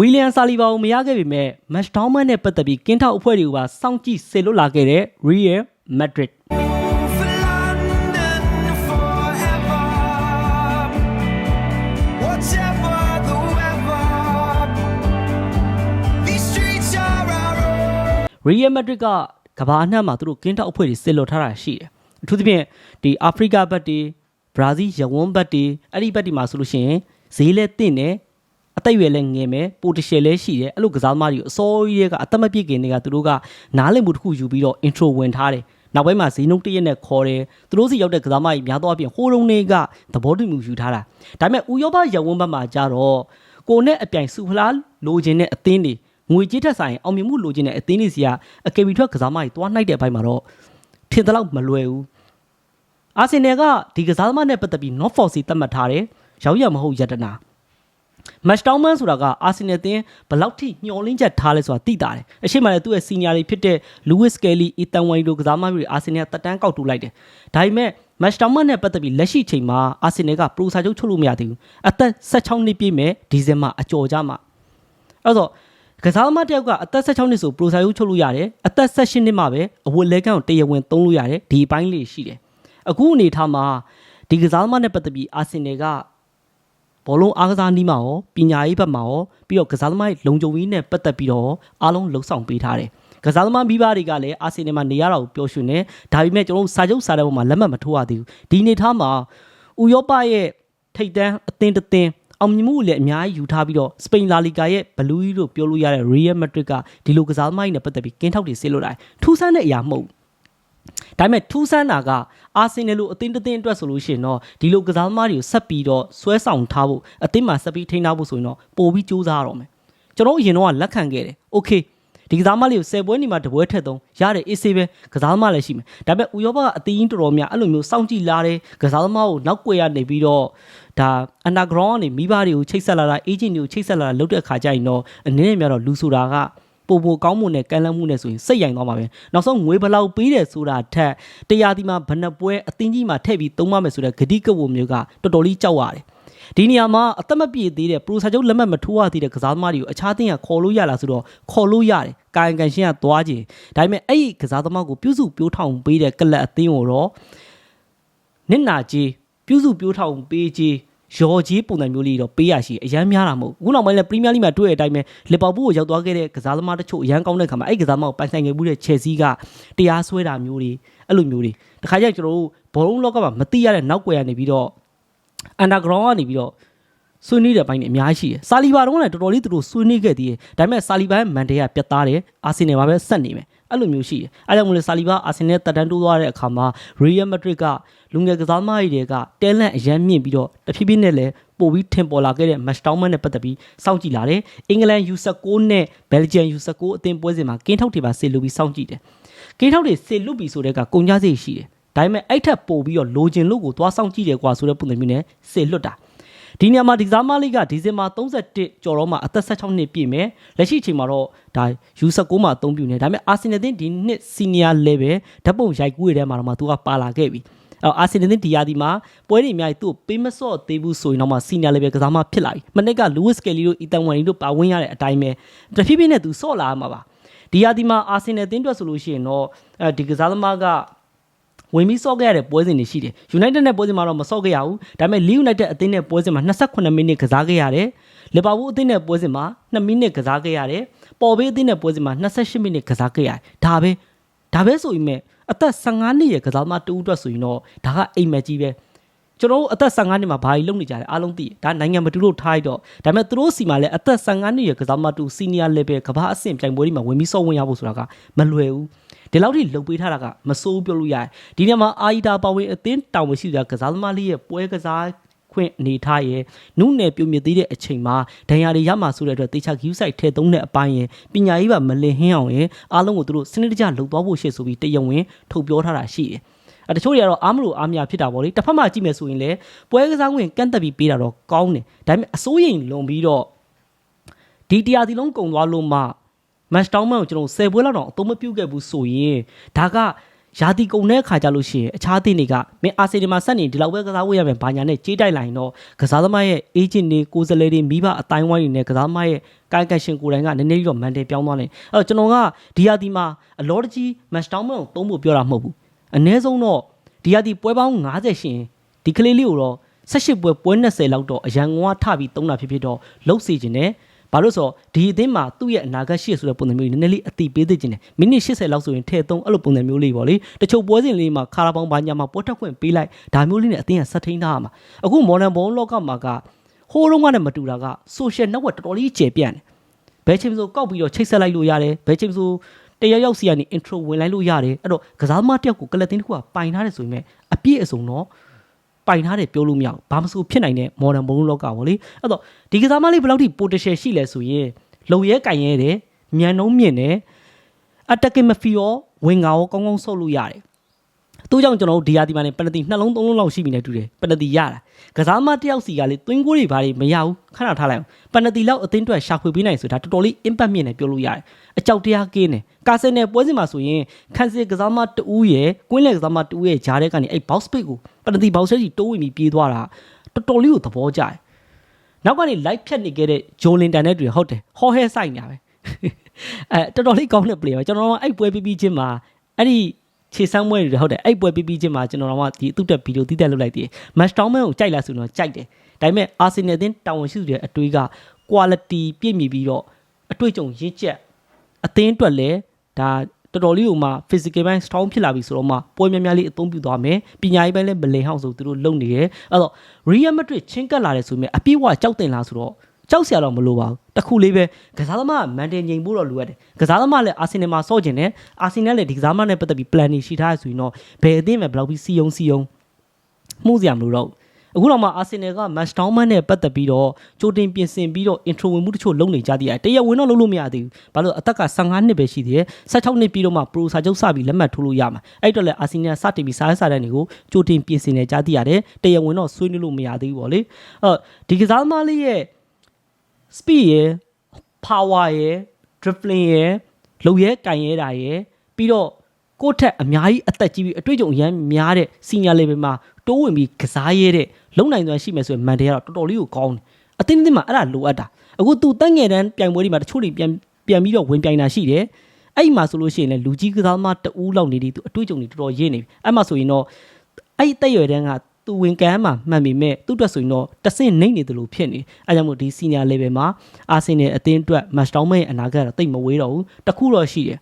ဝီလီယံဆာလီဘာကိုမရခဲ့ပေမဲ့မက်ဒေါင်းမန်နဲ့ပတ်သက်ပြီးကင်းထောက်အဖွဲ့တွေကိုပါစောင့်ကြည့်ဆေလွတ်လာခဲ့တဲ့ Real Madrid For London forever. Whatever the weather, these streets are our own. Real Madrid ကကမ္ဘာအနှံ့မှာသူတို့ကင်းထောက်အဖွဲ့တွေဆေလွတ်ထားတာရှိတယ်အထူးသဖြင့်ဒီအာဖရိကဘက်တွေဘရာဇီးယဝန်းဘက်တွေအဲ့ဒီဘက်တွေမှာဆိုလို့ရှိရင်ဈေးလဲတင့်တယ် အသက်အရွယ်လည်းငယ်မယ်ပိုတရှယ်လည်းရှိတယ်အဲ့လိုကစားသမားတွေကိုအစောကြီးတွေကအသက်မပြည့်ခင်တွေကသူတို့ကနားလည်မှုတစ်ခုယူပြီးတော့ intro ဝင်ထားတယ်နောက်ပိုင်းမှာဈေးနှုန်းတစ်ရက်နဲ့ခေါ်တယ်သူတို့စီရောက်တဲ့ကစားသမားကြီးများသောအားဖြင့်ဟိုးတုံးတွေကသဘောတူမှုယူထားတာဒါပေမဲ့ဥရောပရဝန်းဘက်မှာကြတော့ကိုနဲ့အပြိုင်စူဖလားလိုချင်တဲ့အသင်းတွေငွေကြေးထက်ဆိုင်အောင်မြင်မှုလိုချင်တဲ့အသင်းတွေစီကအကေဘီထွက်ကစားသမားကြီးတွားနှိုက်တဲ့အပိုင်းမှာတော့ထင်သလောက်မလွယ်ဘူးအာဆင်နယ်ကဒီကစားသမားနဲ့ပတ်သက်ပြီး not for see သတ်မှတ်ထားတယ်ရောက်ရမဟုတ်ယတနာ မတ်တောင်းမန်ဆိုတာကအာဆင်နယ်တင်းဘယ်လောက်ထိညှော်လင်းချက်ထားလဲဆိုတာသိတာတယ်အရှိမလည်းသူ့ရဲ့စီနီယာတွေဖြစ်တဲ့လူးဝစ်ကယ်လီအီတန်ဝိုင်တို့ကစားသမားတွေအာဆင်နယ်တက်တန်းကောက်တူလိုက်တယ်ဒါပေမဲ့မတ်တောင်းမန်နဲ့ပတ်သက်ပြီးလက်ရှိချိန်မှာအာဆင်နယ်ကပရိုစာချုပ်ချုပ်လို့မရသေးဘူးအသက်16နှစ်ပြည့်မဲ့ဒီဇင်ဘာအကျော်ကြမှာအဲ့တော့ကစားသမားတစ်ယောက်ကအသက်16နှစ်ဆိုပရိုစာချုပ်ချုပ်လို့ရတယ်အသက်18နှစ်မှပဲအဝတ်လဲကန်းကိုတရားဝင်သုံးလို့ရတယ်ဒီအပိုင်းလေးရှိတယ်အခုအနေထားမှာဒီကစားသမားနဲ့ပတ်သက်ပြီးအာဆင်နယ်က ဘောလုံးအားကစားနည်းမှာရောပညာရေးဘက်မှာရောပြီးတော့ကစားသမားရဲ့လုံခြုံရေးနဲ့ပတ်သက်ပြီးတော့အားလုံးလှုံ့ဆော်ပေးထားတယ်။ကစားသမားမိဘတွေကလည်းအာဆင်နယ်မှာနေရတာကိုပျော်ရွှင်တယ်။ဒါပေမဲ့ကျွန်တော်တို့စာချုပ်စာတမ်းပေါ်မှာလက်မှတ်မထိုးရသေးဘူး။ဒီအနေထားမှာဥရောပရဲ့ထိပ်တန်းအသင်းတစ်သင်းအောင်မြင်မှုကိုလည်းအများကြီးယူထားပြီးတော့စပိန်လာလီဂါရဲ့ဘလူးကြီးလို့ပြောလို့ရတဲ့ Real Madrid ကဒီလိုကစားသမားကြီးနဲ့ပတ်သက်ပြီးကင်းထောက်တွေဆေးလို့လာတယ်။ထူးဆန်းတဲ့အရာမဟုတ်ဘူး ဒါပေမဲ့ထူးဆန်းတာကအာဆင်နယ်လိုအသင်းတစ်သင်းအတွက်ဆိုလို့ရှိရင်တော့ဒီလိုကစားသမားတွေကိုဆက်ပြီးတော့ဆွဲဆောင်ထားဖို့အသင်းမှာဆက်ပြီးထိန်းထားဖို့ဆိုရင်တော့ပို့ပြီးစူးစမ်းရတော့မယ်ကျွန်တော်အရင်တော့လက်ခံခဲ့တယ်โอเคဒီကစားသမားလေးကို10ပွဲနေမှာတပွဲထက်သုံးရတယ်အေးဆေးပဲကစားသမားလည်းရှိမယ်ဒါပေမဲ့ဥရောပကအသင်းတော်တော်များအဲ့လိုမျိုးစောင့်ကြည့်လာတယ်ကစားသမားကိုနောက်ွယ်ရနေပြီးတော့ဒါ underground ကနေမိဘတွေကိုချိတ်ဆက်လာတာ agent တွေကိုချိတ်ဆက်လာတာလုပ်တဲ့ခါကျရင်တော့အနေနဲ့များတော့လူဆိုတာက ပိုပိုကောင်းမှုနဲ့ကမ်းလှမ်းမှုနဲ့ဆိုရင်စိတ်ရိုင်သွားမှာပဲနောက်ဆုံးငွေဘယ်လောက်ပေးတယ်ဆိုတာထက်တရားဒီမှာဘဏ္ဍပွဲအသင်းကြီးမှာထည့်ပြီးသုံးပါမယ်ဆိုတဲ့ဂတိကဝမျိုးကတော်တော်လေးကြောက်ရတယ်ဒီနေရာမှာအသက်မပြည့်သေးတဲ့ပရိုစာချုပ်လက်မှတ်မထိုးရသေးတဲ့ကစားသမားတွေကိုအခြားတင်းကခေါ်လို့ရလားဆိုတော့ခေါ်လို့ရတယ်ကာယံကန်ရှင်းကသွားခြင်းဒါပေမဲ့အဲ့ဒီကစားသမားကိုပြုစုပြိုးထောင်ပေးတဲ့ကလပ်အသင်းကိုတော့နစ်နာကြီးပြုစုပြိုးထောင်ပေးခြင်း ရော်ကြီးပုံစံမျိုးလေးတော့ပေးရရှိအရန်များတာမဟုတ်အခုနောက်ပိုင်းလည်းပရီးမီးယားလိမှာတွေ့တဲ့အတိုင်းပဲလီဗာပူးကိုရောက်သွားခဲ့တဲ့ကစားသမားတချို့အရန်ကောင်းတဲ့ခါမှာအဲ့ကစားသမားကိုပိုင်ဆိုင်ခဲ့မှုတဲ့ချယ်ဆီကတရားစွဲတာမျိုးတွေအဲ့လိုမျိုးတွေတခါကျရင်ကျွန်တော်တို့ဘောလုံးလောကမှာမသိရတဲ့နောက်ွယ်ကနေပြီးတော့ underground ကနေပြီးတော့ဆွေးနွေးတဲ့ဘိုင်းတွေအများကြီးရှိတယ်။ဆာလီဘာတုန်းကလည်းတော်တော်လေးသူတို့ဆွေးနွေးခဲ့သေးတယ်။ဒါပေမဲ့ဆာလီဘာရဲ့မန်ဒေးကပြတ်သားတယ်။အာဆင်နယ်မှာပဲဆက်နေမယ်။ အဲ့လိုမျိုးရှိတယ်။အဲဒါကြောင့်မလို့ဆာလီဘာအာဆင်နယ်တက်တန်းတိုးသွားတဲ့အခါမှာ Real Madrid ကလူငယ်ကစားသမားတွေကတဲလန့်အရန်မြင့်ပြီးတော့တဖြည်းဖြည်းနဲ့လည်းပို့ပြီးထင်ပေါ်လာခဲ့တဲ့ match တောင်းမနဲ့ပတ်သက်ပြီးစောင့်ကြည့်လာတယ်။အင်္ဂလန် U19 နဲ့ Belgium U19 အသင်းပွဲစဉ်မှာကင်းထောက်တွေပါဆေလူပြီးစောင့်ကြည့်တယ်။ကင်းထောက်တွေဆေလွတ်ပြီးဆိုတဲ့ကကုန်ကြစိတ်ရှိတယ်။ဒါပေမဲ့အဲ့ထက်ပို့ပြီးတော့လိုချင်လို့ကိုသွားစောင့်ကြည့်တယ်ကွာဆိုတဲ့ပုံစံမျိုးနဲ့ဆေလွတ်တာ။ ဒီနေရာမှာဒီကစားမလေးကဒီဇင်ဘာ31ကျော်တော့မှအသက်16နှစ်ပြည့်မယ်လက်ရှိအချိန်မှာတော့ဒါ U19 မှာအသုံးပြုနေဒါပေမဲ့အာဆင်နယ်သင်းဒီနှစ် senior level ဓာတ်ပုံရိုက်ကူးရတဲ့မှာတော့မှသူကပါလာခဲ့ပြီအော်အာဆင်နယ်သင်းဒီယာဒီမှာပွဲတွေအများကြီးသူ့ကိုပေးမစော့သေးဘူးဆိုရင်တော့မှ senior level ကစားမဖြစ်လာပြီမနေ့က Lewis Kelly တို့ Ethan Wan တို့ပါဝင်ရတဲ့အတိုင်းပဲတဖြည်းဖြည်းနဲ့သူစော့လာမှာပါဒီယာဒီမှာအာဆင်နယ်သင်းအတွက်ဆိုလို့ရှိရင်တော့အဲဒီကစားသမားက ဝင်ပြီးစော့ခဲ့ရတဲ့ပွဲစဉ်တွေရှိတယ်။ United နဲ့ပွဲစဉ်မှာတော့မစော့ခဲ့ရဘူး။ဒါပေမဲ့ Leeds United အသင်းနဲ့ပွဲစဉ်မှာ28မိနစ်ကစားခဲ့ရတယ်။ Liverpool အသင်းနဲ့ပွဲစဉ်မှာ2မိနစ်ကစားခဲ့ရတယ်။ပေါ်ဘေးအသင်းနဲ့ပွဲစဉ်မှာ28မိနစ်ကစားခဲ့ရတယ်။ဒါပဲဒါပဲဆိုရင်မဲ့အသက်15နှစ်ရဲ့ကစားသမားတူအတွက်ဆိုရင်တော့ဒါကအိမ်မက်ကြီးပဲ။ကျွန်တော်တို့အသက်15နှစ်မှာဘာကြီးလုပ်နေကြလဲအားလုံးသိတယ်ဒါနိုင်ငံမတူလို့ထားရတော့ဒါပေမဲ့သူတို့စီမှာလည်းအသက်15နှစ်ရဲ့ကစားသမားတူ senior level ကမ္ဘာအဆင့်ပြိုင်ပွဲတွေမှာဝင်ပြီးစောင့်ဝင်ရဖို့ဆိုတာကမလွယ်ဘူး ဒီလောက်ထိလှုပ်ပေးထားတာကမစိုးပြောလို့ရတယ်ဒီနေရာမှာအာယီတာပါဝင်အသင်းတောင်မရှိတာကစားသမားလေးရဲ့ပွဲကစားခွင့်အနေထားရဲ့နုနယ်ပြုံမြသေးတဲ့အချိန်မှာဒဏ်ရာတွေရမှာဆိုတဲ့အတွက်တေချာဂယူးဆိုင်ထဲသုံးတဲ့အပိုင်းရဲ့ပညာရေးပါမလင်ဟင်းအောင်ရဲ့အားလုံးကိုသူတို့စနစ်တကျလှုပ်သွားဖို့ရှေ့ဆိုပြီးတယုံဝင်ထုတ်ပြောထားတာရှိတယ်အဲတချို့တွေကတော့အားမလို့အားမရဖြစ်တာပေါ့လေတစ်ဖက်မှာကြည့်မယ်ဆိုရင်လည်းပွဲကစားခွင့်ကန့်သက်ပြီးပေးတာတော့ကောင်းတယ်ဒါပေမဲ့အစိုးရိမ်လွန်ပြီးတော့ဒီတရားစီလုံးကုံသွားလို့မှ match down မှကိုကျွန်တော်10ပွဲလောက်တော့အသုံးမပြုတ်ခဲ့ဘူးဆိုရင်ဒါကရာသီကုန်တဲ့အခါကြလို့ရှိရင်အခြားအသင်းတွေကမင်းအာဆင်နယ်မှာဆက်နေဒီလောက်ပဲကစားဝေးရမယ်ဘာညာနဲ့ကြေးတိုက်လာရင်တော့ကစားသမားရဲ့ agent တွေကိုယ်စားလှယ်တွေမိဘအတိုင်းဝိုင်းတွေနဲ့ကစားသမားရဲ့ကာယကံရှင်ကိုယ်တိုင်ကနည်းနည်းလေးတော့မန်တယ်ပြောင်းသွားတယ်အဲ့တော့ကျွန်တော်ကဒီရာသီမှာအလောတကြီး match down မကိုသုံးဖို့ပြောတာမဟုတ်ဘူးအ ਨੇ ဆုံးတော့ဒီရာသီပွဲပေါင်း90ရှင်ဒီကလေးလေးကိုတော့18ပွဲပွဲ20လောက်တော့အရန်ငွားထပြီးသုံးတာဖြစ်ဖြစ်တော့လှုပ်စေခြင်းနဲ့ ဘာလို့ဆိုတော့ဒီအသင်းမှာသူ့ရဲ့အနာဂတ်ရှိရဆိုတဲ့ပုံစံမျိုးကြီးနည်းနည်းလေးအတိပေးသိခြင်းနဲ့မိနစ်80လောက်ဆိုရင်ထည့်သုံးအဲ့လိုပုံစံမျိုးလေးပေါ့လေတချို့ပွဲစဉ်လေးမှာခါရာပေါင်းဘာညာမှာပွဲတက်ခွင့်ပေးလိုက်ဒါမျိုးလေးနဲ့အသင်းကဆက်ထိန်းထားရမှာအခု modern ball လောကမှာကဟိုးလုံးကနဲ့မတူတာက social network တော်တော်လေးကျေပြန့်တယ်ဘယ်ချိန်ဆိုကောက်ပြီးတော့ချိတ်ဆက်လိုက်လို့ရတယ်ဘယ်ချိန်ဆိုတရရောက်စီကနေ intro ဝင်လိုက်လို့ရတယ်အဲ့တော့ကစားသမားတယောက်ကိုကလပ်တင်းတစ်ခုကပိုင်ထားတယ်ဆိုရင်မဲ့အပြည့်အစုံတော့ ပိုင်ထားတယ်ပြောလို့မရဘူးဘာမဆိုဖြစ်နိုင်တဲ့ modern ဘုံလောကပေါ့လေအဲ့တော့ဒီကစားမလေးဘယ်လောက်ထိ potential ရှိလဲဆိုရင်လုံရဲကင်ရဲတယ်မြန်နှုံးမြင့်တယ် attacking midfield ဝင်ငါရောကောင်းကောင်းဆုပ်လို့ရတယ်သူကြောင့်ကျွန်တော်တို့ဒီယာဒီမှာနေပနတီနှလုံးသုံးလုံးလောက်ရှိပြီနဲ့တူတယ်ပနတီရတာကစားမတစ်ယောက်စီကလေသွင်းကိုးတွေဘာတွေမရဘူးခဏထားလိုက်အောင်ပနတီလောက်အသင်းအတွက်ရှာဖွေပေးနိုင်ဆိုတာတော်တော်လေး impact မြင့်တယ်ပြောလို့ရတယ်အကြောက်တရားကင်းတယ်ကာဆယ်နယ်ပွဲစဉ်မှာဆိုရင်ခန်းစစ်ကစားမတူးရဲ့ကွင်းလယ်ကစားမတူးရဲ့ဂျားတဲ့ကနေအဲ့ box space ကို ပနတီ box space ကြီးတိုးဝင်ပြီးပြေးသွားတာတော်တော်လေးကိုသဘောကျတယ်နောက်ကနေ live ဖြတ်နေခဲ့တဲ့ဂျိုလင်တန်နဲ့တွေ့ဟုတ်တယ်ဟောဟဲဆိုင်ညာပဲအဲတော်တော်လေးကောင်းတဲ့ player ပဲကျွန်တော်တို့အဲ့ပွဲပြီးပြီးချင်းမှာအဲ့ဒီခြေစမ်းပွဲတွေဟုတ်တယ်အဲ့ပွဲပြီးပြီးချင်းမှာကျွန်တော်တို့ကဒီသူ့တက်ဗီဒီယိုတီးတက်လုပ်လိုက်တည် match down man ကိုကြိုက်လားဆိုတော့ကြိုက်တယ်ဒါပေမဲ့ Arsenal အသင်းတာဝန်ရှိသူတွေအတွေးက quality ပြည့်မီပြီးတော့အတွေ့အကြုံရင့်ကျက်အသင်းအတွက်လည်းဒါ တော်တော်လေးဟိုမှာ physical ဘိုင်း strong ဖြစ်လာပြီဆိုတော့မှပွဲများများလေးအသုံးပြုသွားမယ်ပညာရေးဘိုင်းလည်းမလင်ဟောင်းဆိုသူတို့လုပ်နေရဲအဲ့တော့ Real Madrid ချင်းကပ်လာတယ်ဆိုမြဲအပြည့်အဝကြောက်တင်လားဆိုတော့ကြောက်စရာတော့မလိုပါဘူးတခုလေးပဲကစားသမားကမန်တယ်ငိမ်ဖို့တော့လိုရတယ်ကစားသမားလည်းအာဆင်နယ်မှာစော့ကျင်တယ်အာဆင်နယ်လည်းဒီကစားသမားနဲ့ပတ်သက်ပြီး plan တွေရှိထားရဆိုရင်တော့ဘယ်အသင်းပဲဘယ်လောက်ပြီးစီယုံစီယုံမှုစရာမလိုတော့ဘူး အခုတော့မှအာဆင်နယ်က match down man နဲ့ပတ်သက်ပြီးတော့ကြိုတင်ပြင်ဆင်ပြီးတော့ intro ဝင်မှုတချို့လုပ်နေကြသေးတယ်တရားဝင်တော့လုပ်လို့မရသေးဘူးဘာလို့အသက်က15နှစ်ပဲရှိသေးတယ်16နှစ်ပြီးတော့မှ pro စာချုပ်စပြီးလက်မှတ်ထိုးလို့ရမှာအဲ့တော့လည်းအာဆင်နယ်စတင်ပြီးစားရစားတဲ့တွေကိုကြိုတင်ပြင်ဆင်နေကြသေးရတယ်တရားဝင်တော့ဆွေးနွေးလို့မရသေးဘူးပေါ့လေအဲ့တော့ဒီကစားသမားလေးရဲ့ speed ရယ် power ရယ် dribbling ရယ်လုံရဲကင်ရဲတာရယ်ပြီးတော့ကိုယ့်ထက်အများကြီးအသက်ကြီးပြီးအတွေ့အကြုံအရမ်းများတဲ့ senior level မှာ တိုးဝင်ပြီးကစားရဲတဲ့လုံနိုင်စွမ်းရှိမယ်ဆိုရင်မန်တယ်ကတော့တော်တော်လေးကိုကောင်းတယ်အသင်းအသင်းမှာအဲ့ဒါလိုအပ်တာအခုသူတက်ငယ်တန်းပြိုင်ပွဲတွေမှာတချို့တွေပြန်ပြန်ပြီးတော့ဝင်ပြိုင်တာရှိတယ်အဲ့ဒီမှာဆိုလို့ရှိရင်လည်းလူကြီးကစားသမားတဦးလောက်နေဒီသူအတွေ့အကြုံတွေတော်တော်ရင့်နေပြီအဲ့မှာဆိုရင်တော့အဲ့ဒီတက်ရွယ်တန်းကသူဝင်ကန်းမှာမှန်ပေမဲ့သူ့အတွက်ဆိုရင်တော့တဆင့်နှိမ့်နေတယ်လို့ဖြစ်နေအဲကြောင့်မို့ဒီ senior level မှာအာဆင်နယ်အသင်းအတွက် match down မဲ့အနာဂတ်ကတော့တိတ်မဝေးတော့ဘူးတခုတော့ရှိတယ်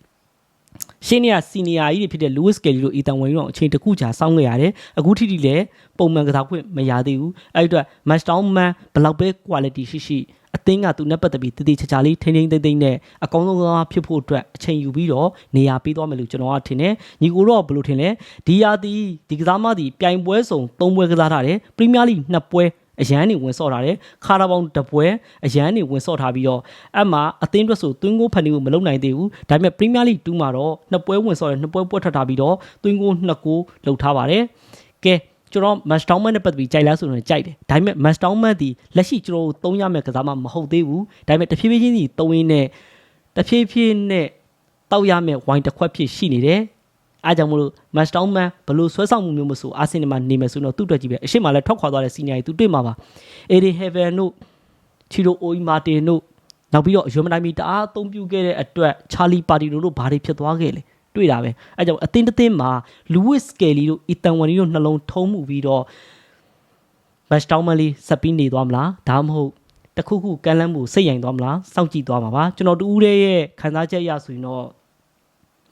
ရှင်းနေရစီနီယာကြီးတွေဖြစ်တဲ့ Lewis Kelly တို့ Ethan Wayne တို့အချိန်တစ်ခုကြာစောင်းခဲ့ရတယ်အခုထိထိလည်းပုံမှန်ကစားခွင့်မရသေးဘူးအဲ့ဒီအတွက် match down man ဘယ်လောက်ပဲ quality ရှိရှိအသင်းကသူနဲ့ပတ်သက်ပြီးတည်တည်ချာချာလေးထိန်းထိန်းသိမ်းသိမ်းနဲ့အကောင်းဆုံးကားဖြစ်ဖို့အတွက်အချိန်ယူပြီးတော့နေရာပေးသွားမယ်လို့ကျွန်တော်ကထင်တယ်ညီကိုတော့ဘယ်လိုထင်လဲဒီယာတီဒီကစားမသည်ပြိုင်ပွဲစုံ၃ပွဲကစားထားတယ်ပရီးမီးယားလိနှစ်ပွဲ အရန်နေဝင်ဆော့ထားတယ်ခါရာဘောင်တပွဲအရန်နေဝင်ဆော့ထားပြီးတော့အဲ့မှာအသင်းအတွက်ဆိုသွင်းကိုဖန်တီးကိုမလုပ်နိုင်သေးဘူးဒါပေမဲ့ပရီးမီးယားလိ2မှာတော့နှစ်ပွဲဝင်ဆော့တယ်နှစ်ပွဲပွဲထွက်ထားပြီးတော့သွင်းကိုနှစ်ကိုလှုပ်ထားပါတယ်ကဲကျွန်တော် match down man နဲ့ပတ်သက်ပြီးကြိုက်လားဆိုတော့ကြိုက်တယ်ဒါပေမဲ့ match down man ဒီလက်ရှိကျွန်တော်တို့သုံးရမယ့်ကစားမမဟုတ်သေးဘူးဒါပေမဲ့တဖြည်းဖြည်းချင်းစီသုံးရင်းနဲ့တဖြည်းဖြည်းနဲ့တောက်ရမယ့်ဝိုင်းတစ်ခွက်ဖြစ်ရှိနေတယ် အားကြောင့်မလို့ match down man ဘလို့ဆွဲဆောင်မှုမျိုးမဆိုအာဆင်နယ်မှာနေမယ်ဆိုတော့သူ့အတွက်ကြီးပဲအရှိမလည်းထွက်ခွာသွားတဲ့ senior ကြီးသူတွေ့မှာပါ Eddie Heaven တို့ Chiro Oi Martin တို့နောက်ပြီးတော့အယွမ်မတိုင်းမီတအားအသုံးပြုခဲ့တဲ့အတွက် Charlie Party တို့ဘာတွေဖြစ်သွားခဲ့လဲတွေ့တာပဲအဲကြောင့်အတင်းတင်းမှာ Lewis Kelly တို့ Ethan Wan တို့နှလုံးထုံးမှုပြီးတော့ match down မလေးဆက်ပြီးနေသွားမလားဒါမှမဟုတ်တခုခုကမ်းလှမ်းမှုစိတ်ရင်သွားမလားစောင့်ကြည့်သွားမှာပါကျွန်တော်တူဦးရဲ့ခံစားချက်အရဆိုရင်တော့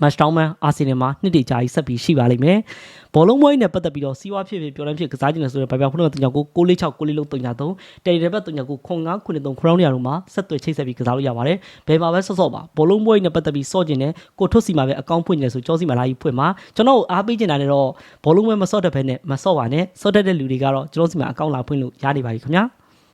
match down man အာဆင်နယ်မှာနှစ်တကြာကြီးဆက်ပြီးရှိပါလိမ့်မယ်ဘောလုံးပွဲနဲ့ပတ်သက်ပြီးတော့စီးပွားဖြစ်ဖြစ်ပြောင်းလဲဖြစ်ကစားကြည့်နေဆိုတော့ဗပြဖုန်းကတင်ကြကို646 6လေးလုံးတင်ကြ3တယ်ရီဘက်တင်ကြကို0993ခရောင်းနေရတော့မှာဆက်သွယ်ချိတ်ဆက်ပြီးကစားလို့ရပါတယ်ဘယ်မှာပဲဆော့ဆော့ပါဘောလုံးပွဲနဲ့ပတ်သက်ပြီးစော့ကျင်တယ်ကိုထွတ်စီမှာပဲအကောင့်ဖွင့်နေတယ်ဆိုကြောစီမှာလာကြီးဖွင့်မှာကျွန်တော်အားပေးချင်တာနဲ့တော့ဘောလုံးပွဲမဆော့တဲ့ဘဲနဲ့မဆော့ပါနဲ့ဆော့တတ်တဲ့လူတွေကတော့ကျွန်တော်စီမှာအကောင့်လာဖွင့်လို့ရနေပါပြီခင်ဗျာ